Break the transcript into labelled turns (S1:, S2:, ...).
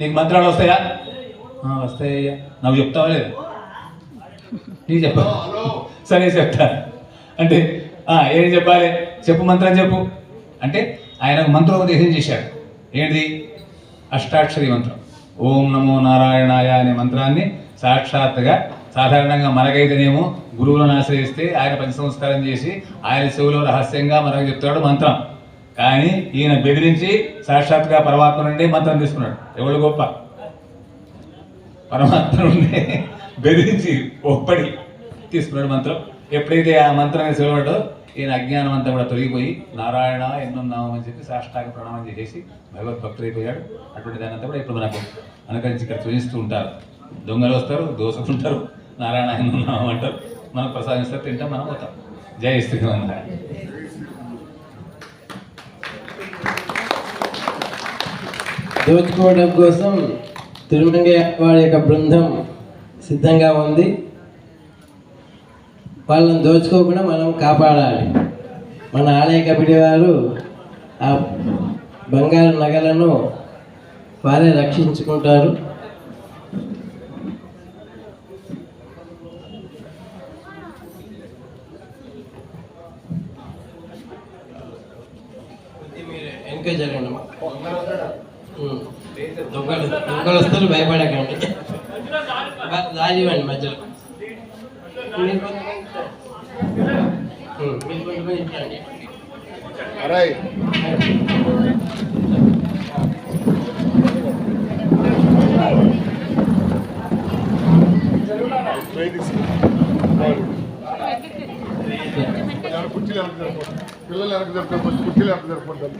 S1: నీకు మంత్రాలు వస్తాయా? "ఆ, వస్తాయ్యా. నాకు చెప్తావా లేదా? నీకు చెప్పా సరే చెప్తా. అంటే "ఆ, ఏం చెప్పాలి? చెప్పు మంత్రం చెప్పు. అంటే ఆయన మంత్రోపదేశం చేశాడు. ఏంటిది? అష్టాక్షరి మంత్రం. ఓం నమో నారాయణాయ అనే మంత్రాన్ని సాక్షాత్తుగా సాధారణంగా మనకైతేనేమో గురువులను ఆశ్రయిస్తే ఆయన పంచ సంస్కారం చేసి ఆయన చెవులో రహస్యంగా మనకు చెప్తాడు మంత్రం. కానీ ఈయన బెదిరించి సాక్షాత్గా పరమాత్మ నుండి మంత్రం తీసుకున్నాడు. ఎవడు గొప్ప? పరమాత్మ నుండి బెదిరించి ఒప్పడి తీసుకున్నాడు మంత్రం. ఎప్పుడైతే ఆ మంత్రం సెలవడో ఈయన అజ్ఞానం అంతా కూడా తొలగిపోయి నారాయణ ఎన్నున్నాము అని చెప్పి సాష్టాంగ ప్రణామం చేసేసి భగవద్భక్తుడైపోయాడు అటువంటి దాని అంతా కూడా ఇప్పుడు మనకు అనుకరించి ఇక్కడ చూపిస్తూ ఉంటారు. దొంగలు వస్తారు దోసుకుంటారు నారాయణ ఎన్నున్నాము అంటారు. మనం ప్రసాదిస్తారు తింటాం మనం పోతాం. జై శ్రీరామ్.
S2: దోచుకోవడం కోసం తిరుమలంగా వారి యొక్క బృందం సిద్ధంగా ఉంది. వాళ్ళని దోచుకోకుండా మనం కాపాడాలి. మన ఆలయ కమిటీ వారు ఆ బంగారు నగలను వారే రక్షించుకుంటారు. వెనక జరగండి దొంగలు దొంగలు వస్తారు భయపడకండి. ఇవ్వండి మధ్యలో.
S3: పిల్లలు ఎవరికి సరిపోతుంది కుర్చీలు ఎవరికి సరిపోతుంది